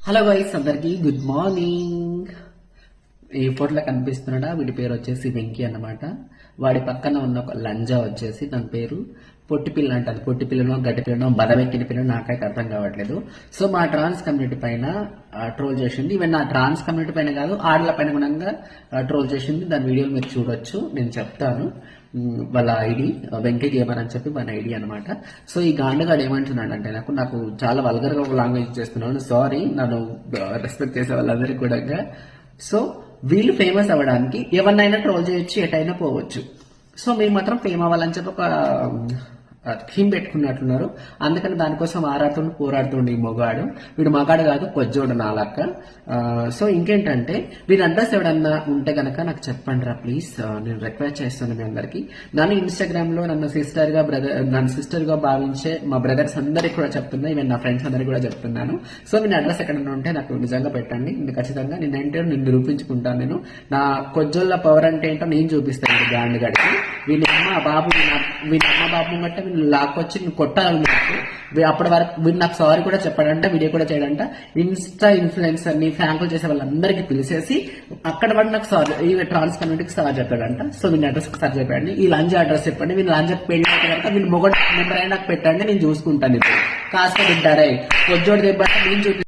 Hello guys అందరికి good morning ఈ ఫోటోలో కనిపిస్తున్నాడా? వీడి పేరు వచ్చేసి వెంకీ అన్నమాట. వాడి పక్కన ఉన్న ఒక లంజా వచ్చేసి తన పేరు. పొట్టి పిల్ల అంటారు. పొట్టి పిల్లనో గడ్డి పిల్లనో బలవెక్కిన పిల్లను నాకైతే అర్థం కావట్లేదు. సో మా ట్రాన్స్ కమ్యూనిటీ పైన ట్రోల్ చేసింది. ఈవెన్ నా ట్రాన్స్ కమ్యూనిటీ పైన కాదు ఆడల పైన గుణంగా ట్రోల్ చేసింది. దాని వీడియోలు మీరు చూడొచ్చు. నేను చెప్తాను. వాళ్ళ ఐడి వెంకీ గేమర్ అని చెప్పి మన ఐడి అనమాట సో ఈ గాండగాడు ఏమంటున్నాడు అంటే నాకు నాకు చాలా వల్గర్గా ఒక లాంగ్వేజ్ చేస్తున్నాను సారీ నన్ను రెస్పెక్ట్ చేసే వాళ్ళందరికీ కూడా. సో వీళ్ళు ఫేమస్ అవ్వడానికి ఎవరినైనా ట్రోల్ చేయొచ్చు ఎటైనా పోవచ్చు. సో మీరు మాత్రం ఫేమ్ అవ్వాలని చెప్పి ఒక థీమ్ పెట్టుకున్నట్లున్నారు అందుకని దానికోసం ఆరాడుతుండి పోరాడుతుండే ఈ మొగాడు. వీడు మగాడు కాదు కొజ్జోడు నాలక్క. సో ఇంకేంటంటే వీడి అడ్రస్ ఎవడన్నా ఉంటే కనుక నాకు చెప్పండి రా ప్లీజ్. నేను రిక్వెస్ట్ చేస్తాను మీ అందరికి. నన్ను ఇన్స్టాగ్రామ్లో నన్ను సిస్టర్గా బ్రదర్ నన్ను సిస్టర్గా భావించే మా బ్రదర్స్ అందరికి కూడా చెప్తున్నా. ఈవెన్ నా ఫ్రెండ్స్ అందరికి కూడా చెప్తున్నాను. సో మీ అడ్రస్ ఎక్కడన్నా ఉంటే నాకు నిజంగా పెట్టండి. నేను ఖచ్చితంగా నేనంటే నేను నిరూపించుకుంటాను నేను. నా కొజ్జోళ్ళ పవర్ అంటే ఏంటో నేను చూపిస్తాను ఈ బ్రాండ్ గడికి. వీళ్ళ అమ్మ బాబు వీళ్ళ- అమ్మ బాబు గట్ట వీళ్ళు లాక్కొచ్చి నేను కొట్టాలి నాకు. అప్పటి వరకు వీళ్ళు నాకు సారీ కూడా చెప్పాడంట వీడియో కూడా చేయడంట. ఇన్స్టా ఇన్ఫ్లుయెన్సర్ని ఫ్యాంకులు చేసే వాళ్ళందరికీ పిలిచేసి అక్కడ వాడు నాకు సారీ ఈ ట్రాన్స్ కమ్యూనిటీకి సార్ చెప్పాడంట. సో వీని అడ్రస్ సార్ చెప్పండి ఈ లంచ్ అడ్రస్ చెప్పండి. వీళ్ళు లంచ్ పెళ్ళి తర్వాత కనుక వీళ్ళు నెంబర్ అయినా నాకు పెట్టండి నేను చూసుకుంటాను ఇప్పుడు. కాస్త బిడ్డారే కొజ్జోడు దెబ్బ నేను చూపి